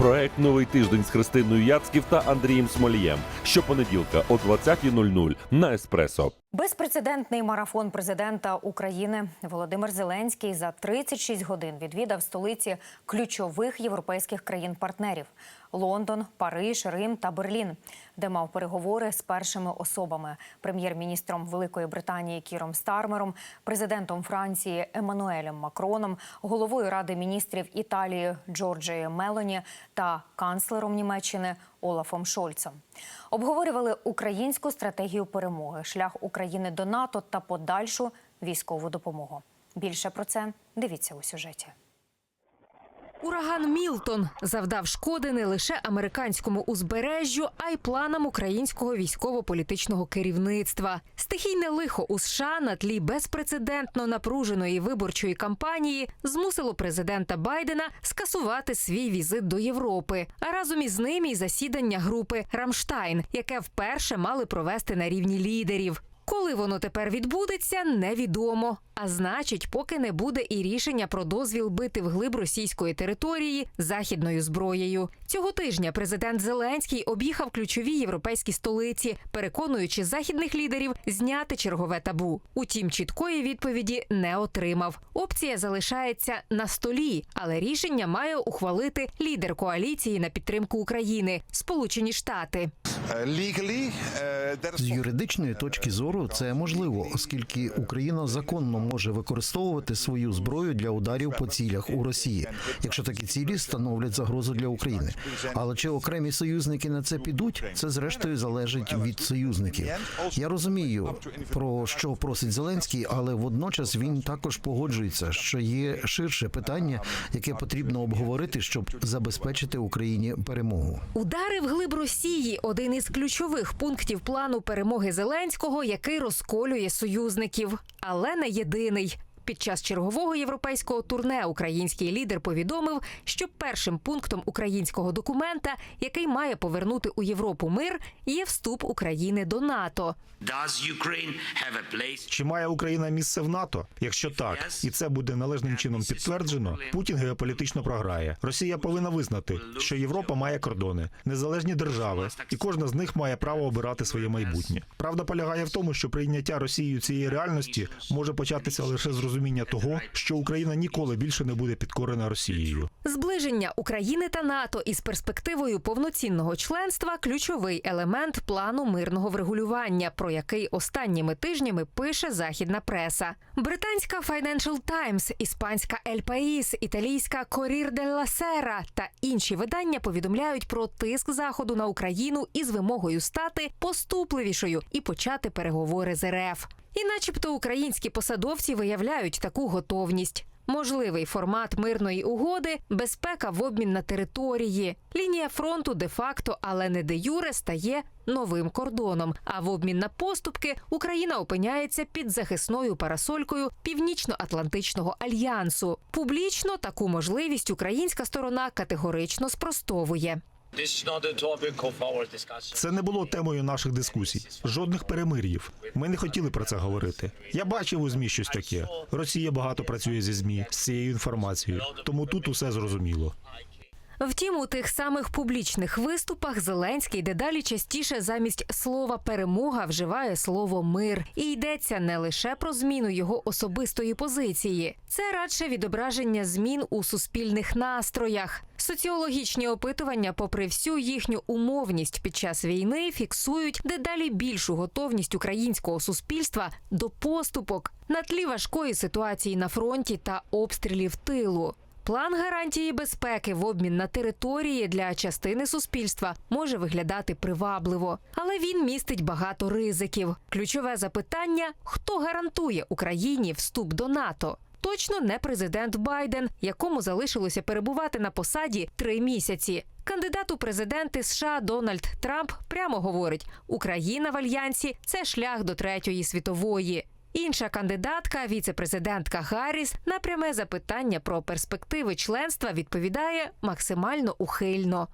Проект Новий тиждень з Христиною Яцьків та Андрієм Смолієм. Щопонеділка о 20.00 на Еспресо. Безпрецедентний марафон президента України. Володимир Зеленський за 36 годин відвідав столиці ключових європейських країн-партнерів Лондон, Париж, Рим та Берлін, де мав переговори з першими особами прем'єр-міністром Великої Британії Кіром Стармером, президентом Франції Еммануелем Макроном, головою Ради міністрів Італії Джорджією Мелоні та канцлером Німеччини Олафом Шольцем. Обговорювали українську стратегію перемоги, шлях України до НАТО та подальшу військову допомогу. Більше про це дивіться у сюжеті. Ураган Мілтон завдав шкоди не лише американському узбережжю, а й планам українського військово-політичного керівництва. Стихійне лихо у США на тлі безпрецедентно напруженої виборчої кампанії змусило президента Байдена скасувати свій візит до Європи, а разом із ним і засідання групи Рамштайн, яке вперше мали провести на рівні лідерів. Коли воно тепер відбудеться, невідомо. А значить, поки не буде і рішення про дозвіл бити вглиб російської території західною зброєю. Цього тижня президент Зеленський об'їхав ключові європейські столиці, переконуючи західних лідерів зняти чергове табу. Утім, чіткої відповіді не отримав. Опція залишається на столі, але рішення має ухвалити лідер коаліції на підтримку України Сполучені Штати. З юридичної точки зору це можливо, оскільки Україна законно може використовувати свою зброю для ударів по цілях у Росії, якщо такі цілі становлять загрозу для України. Але чи окремі союзники на це підуть? Це зрештою залежить від союзників. Я розумію про що просить Зеленський, але водночас він також погоджується, що є ширше питання, яке потрібно обговорити, щоб забезпечити Україні перемогу. Удари вглиб Росії один із ключових пунктів плану перемоги Зеленського, який розколює союзників, але не єдиний. Під час чергового європейського турне український лідер повідомив, що першим пунктом українського документа, який має повернути у Європу мир, є вступ України до НАТО. Чи має Україна місце в НАТО? Якщо так, і це буде належним чином підтверджено, Путін геополітично програє. Росія повинна визнати, що Європа має кордони, незалежні держави, і кожна з них має право обирати своє майбутнє. Правда полягає в тому, що прийняття Росією цієї реальності може початися лише з розуміння того, що Україна ніколи більше не буде підкорена Росією. Зближення України та НАТО із перспективою повноцінного членства ключовий елемент плану мирного врегулювання, про який останніми тижнями пише західна преса. Британська Financial Times, іспанська El País, італійська Corriere della Sera та інші видання повідомляють про тиск заходу на Україну із вимогою стати поступливішою і почати переговори з РФ. І, начебто, українські посадовці виявляють таку готовність. Можливий формат мирної угоди, безпека в обмін на території. Лінія фронту де-факто, але не де юре стає новим кордоном. А в обмін на поступки Україна опиняється під захисною парасолькою Північно-Атлантичного альянсу. Публічно таку можливість українська сторона категорично спростовує. Це не було темою наших дискусій. Жодних перемир'їв. Ми не хотіли про це говорити. Я бачив у змі щось таке. Росія багато працює зі змі з цією інформацією. Тому тут усе зрозуміло. Втім, у тих самих публічних виступах Зеленський дедалі частіше замість слова перемога вживає слово мир, і йдеться не лише про зміну його особистої позиції, це радше відображення змін у суспільних настроях. Соціологічні опитування, попри всю їхню умовність під час війни, фіксують дедалі більшу готовність українського суспільства до поступок на тлі важкої ситуації на фронті та обстрілів тилу. План гарантії безпеки в обмін на території для частини суспільства може виглядати привабливо, але він містить багато ризиків. Ключове запитання: хто гарантує Україні вступ до НАТО? Точно не президент Байден, якому залишилося перебувати на посаді три місяці. Кандидат у президенти США Дональд Трамп прямо говорить: Україна в альянсі це шлях до третьої світової. Інша кандидатка, віце-президентка Гарріс, на пряме запитання про перспективи членства відповідає максимально ухильно.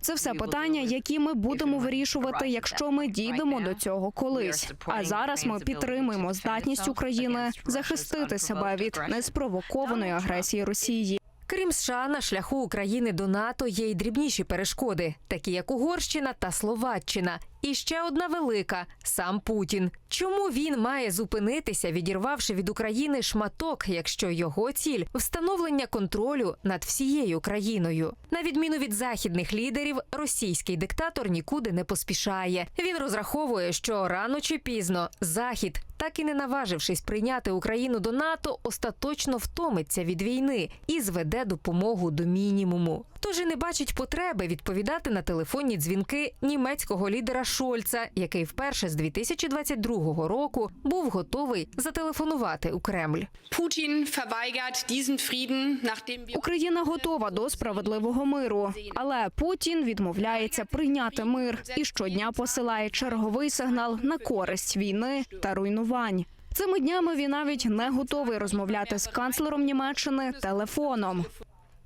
Це все питання, які ми будемо вирішувати, якщо ми дійдемо до цього колись. А зараз ми підтримуємо здатність України захистити себе від неспровокованої агресії Росії. Крім США, на шляху України до НАТО є й дрібніші перешкоди, такі як Угорщина та Словаччина. І ще одна велика сам Путін. Чому він має зупинитися, відірвавши від України шматок, якщо його ціль встановлення контролю над всією країною? На відміну від західних лідерів, російський диктатор нікуди не поспішає. Він розраховує, що рано чи пізно захід, так і не наважившись прийняти Україну до НАТО, остаточно втомиться від війни і зведе допомогу до мінімуму. Тож і не бачить потреби відповідати на телефонні дзвінки німецького лідера Шольца, який вперше з 2022 року був готовий зателефонувати у Кремль. Putin verweigert diesen Frieden, nachdem wir Україна готова до справедливого миру, але Путін відмовляється прийняти мир і щодня посилає черговий сигнал на користь війни та руйнувань. Цими днями він навіть не готовий розмовляти з канцлером Німеччини телефоном.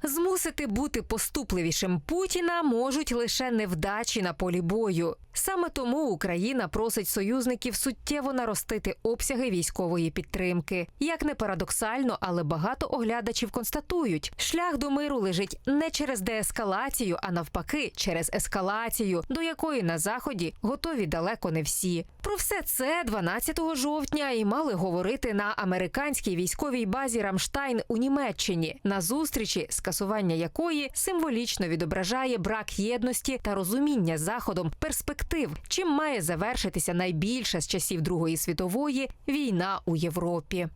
Змусити бути поступливішим Путіна можуть лише невдачі на полі бою. Саме тому Україна просить союзників суттєво наростити обсяги військової підтримки. Як не парадоксально, але багато оглядачів констатують, шлях до миру лежить не через деескалацію, а навпаки, через ескалацію, до якої на заході готові далеко не всі. Про все це 12 жовтня і мали говорити на американській військовій базі Рамштайн у Німеччині на зустрічі, скасування якої символічно відображає брак єдності та розуміння заходом перспектив, чим має завершитися найбільша з часів Другої світової війна у Європі.